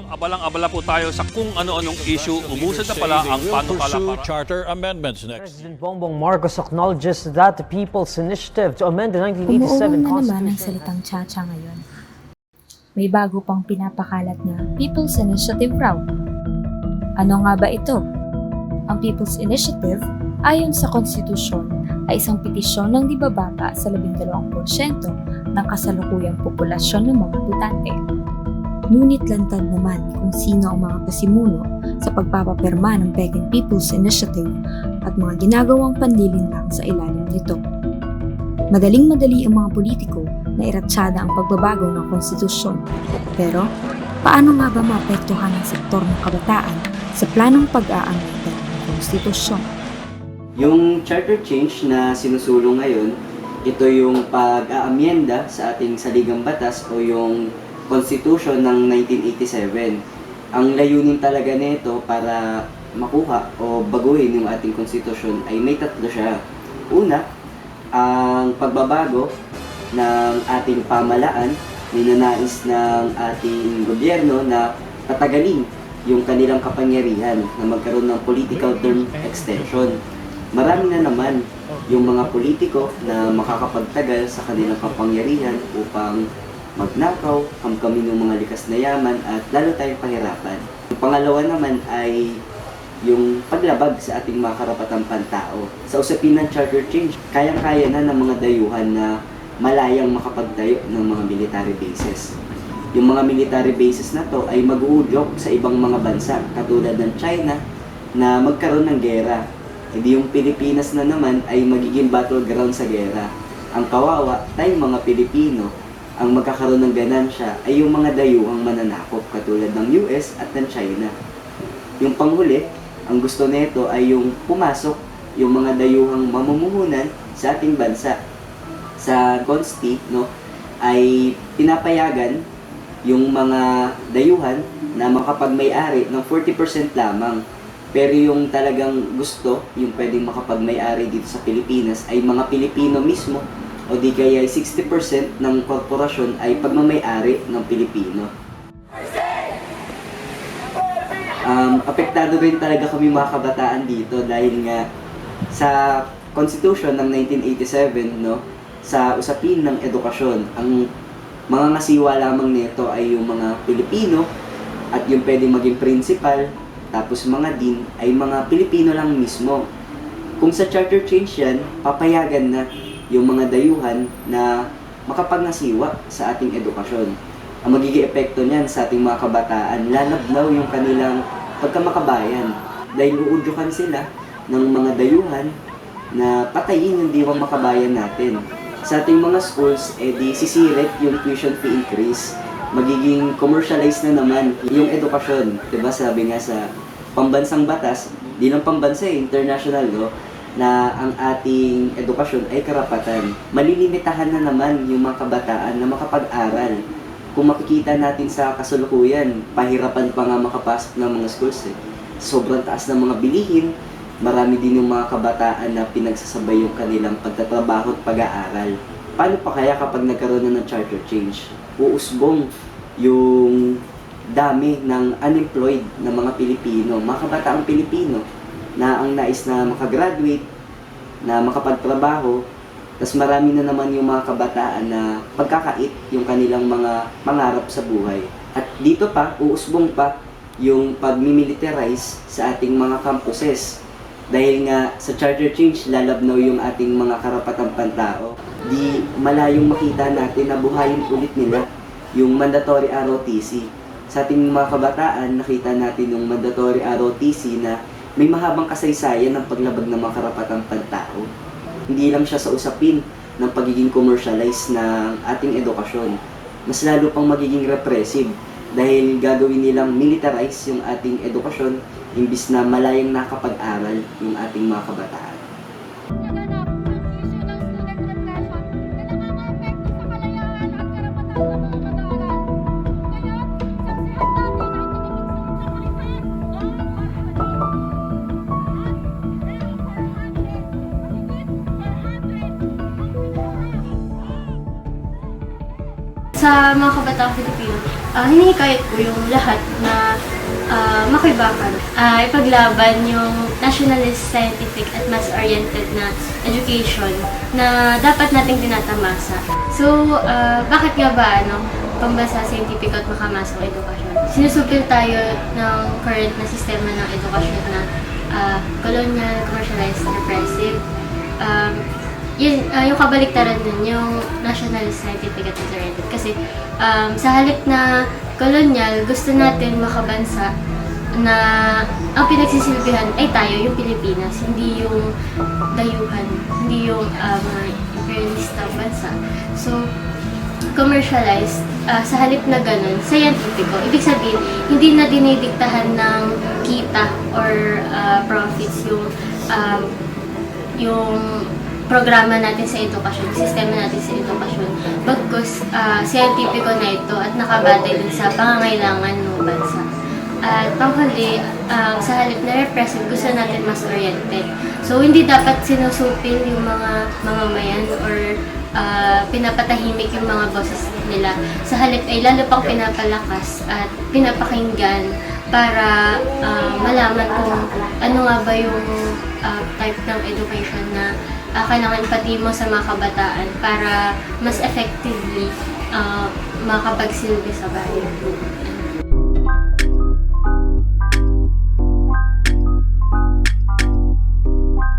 habang abalang-abala po tayo sa kung ano-anong issue, umusad na pala ang panukala para charter amendments next. President Bongbong Marcos acknowledges that the People's Initiative to amend the Umuugong 1987 na naman ang Constitution salitang chacha ngayon. May bago pang pinapakalat na People's Initiative raw. Ano nga ba ito? Ang People's Initiative, ayon sa konstitusyon, ay isang petisyon ng di bababa sa 12% ng kasalukuyang populasyon ng mga butante. Ngunit lantad naman kung sino ang mga pasimuno sa pagpapapirma ng Peking People's Initiative at mga ginagawang panlilinlang sa ilalim nito. Madaling-madali ang mga politiko na iratsyada ang pagbabago ng konstitusyon. Pero, paano nga ba maapektuhan ang sektor ng kabataan sa planong pag-aamenda ng konstitusyon? Yung charter change na sinusulong ngayon, ito yung pag-aamyenda sa ating saligang batas o yung Constitution ng 1987. Ang layunin talaga nito para makuha o baguhin yung ating konstitusyon ay may tatlo siya. Una, ang pagbabago ng ating pamalaan, ninanais ng ating gobyerno na patagalin yung kanilang kapangyarihan na magkaroon ng political term extension. Marami na naman yung mga politiko na makakapagtagal sa kanilang kapangyarihan upang magnakaw, kamkamin ng mga likas na yaman at lalo tayong pahirapan. Yung pangalawa naman ay yung paglabag sa ating mga karapatang pantao. Sa usapin ng charter change, kayang-kaya na ng mga dayuhan na malayang makapagtayo ng mga military bases. Yung mga military bases na to ay mag-uudyok sa ibang mga bansa katulad ng China na magkaroon ng gera. Hindi yung Pilipinas na naman ay magiging battleground sa gera. Ang kawawa, tayong mga Pilipino, ang magkakaroon ng ganansya ay yung mga dayuhang mananakop katulad ng US at ng China. Yung panghuli, ang gusto nito ay yung pumasok yung mga dayuhang mamumuhunan sa ating bansa. Sa Consti, no, ay pinapayagan yung mga dayuhan na makapagmay-ari ng 40% lamang. Pero yung talagang gusto, yung pwedeng makapagmay-ari dito sa Pilipinas ay mga Pilipino mismo o di kaya ay 60% ng korporasyon ay pagmamay-ari ng Pilipino. Um, apektado rin talaga kami mga kabataan dito dahil nga sa Constitution ng 1987, no, sa usapin ng edukasyon, ang mga ngasiwa lamang nito ay yung mga Pilipino at yung pwedeng maging principal, tapos mga dean ay mga Pilipino lang mismo. Kung sa charter change yan, papayagan na yung mga dayuhan na makapagnasiwa sa ating edukasyon. Ang magiging epekto niyan sa ating mga kabataan, lalabnaw yung kanilang pagkamakabayan dahil uudyukan sila ng mga dayuhan na patayin yung diwang makabayan natin. Sa ating mga schools, eh di sisirit yung tuition fee increase. Magiging commercialized na naman yung edukasyon. ba Sabi nga sa pambansang batas, di lang pambansa eh, international law, na ang ating edukasyon ay karapatan. Malilimitahan na naman yung mga kabataan na makapag-aral. Kung makikita natin sa kasalukuyan, pahirapan pa nga makapasok ng mga schools eh. Sobrang taas ng mga bilihin, marami din yung mga kabataan na pinagsasabay yung kanilang pagtatrabaho at pag-aaral. Paano pa kaya kapag nagkaroon na ng charter change? Uusbong yung dami ng unemployed na mga Pilipino, mga kabataang Pilipino na ang nais na makagraduate, na makapagtrabaho, tapos marami na naman yung mga kabataan na pagkakait yung kanilang mga pangarap sa buhay. At dito pa, uusbong pa yung pag-militarize sa ating mga campuses. Dahil nga sa charter change, lalabnaw yung ating mga karapatang pantao. Di malayong makita natin na buhayin ulit nila yung mandatory ROTC. Sa ating mga kabataan, nakita natin yung mandatory ROTC na may mahabang kasaysayan ng paglabag ng mga karapatang pantao. Hindi lang siya sa usapin ng pagiging commercialized ng ating edukasyon. Mas lalo pang magiging repressive dahil gagawin nilang militarize yung ating edukasyon imbis na malayang nakapag-aral yung ating mga kabataan. Sa mga kabataang Pilipino, uh, hinihikayat ko yung lahat na uh, makibakan. Uh, ipaglaban yung nationalist, scientific, at mass-oriented na education na dapat nating tinatamasa. So, uh, bakit nga ba, ano, pambasa, scientific at makamasok edukasyon? Sinusupil tayo ng current na sistema ng edukasyon na uh, colonial, commercialized, repressive. Um, yun, ah, yung kabaliktaran nun, yung nationalist scientific at integrated. Kasi um, sa halip na kolonyal, gusto natin makabansa na ang pinagsisilbihan ay tayo, yung Pilipinas, hindi yung dayuhan, hindi yung ah, mga imperialista bansa. So, commercialized, ah, sa halip na ganun, scientifico. Ibig sabihin, hindi na dinidiktahan ng kita or ah, profits yung um, yung programa natin sa edukasyon, sistema natin sa edukasyon. Bagkus, uh, scientifico na ito at nakabatay din sa pangangailangan ng bansa. At panghuli, um, sa halip na repressive, gusto natin mas oriented. So, hindi dapat sinusupil yung mga mamamayan or uh, pinapatahimik yung mga boses nila. Sa halip ay lalo pang pinapalakas at pinapakinggan para uh, malaman kung ano nga ba yung uh, type ng education na uh, kailangan ipati mo sa mga kabataan para mas effectively uh, makapagsilbi sa bayan.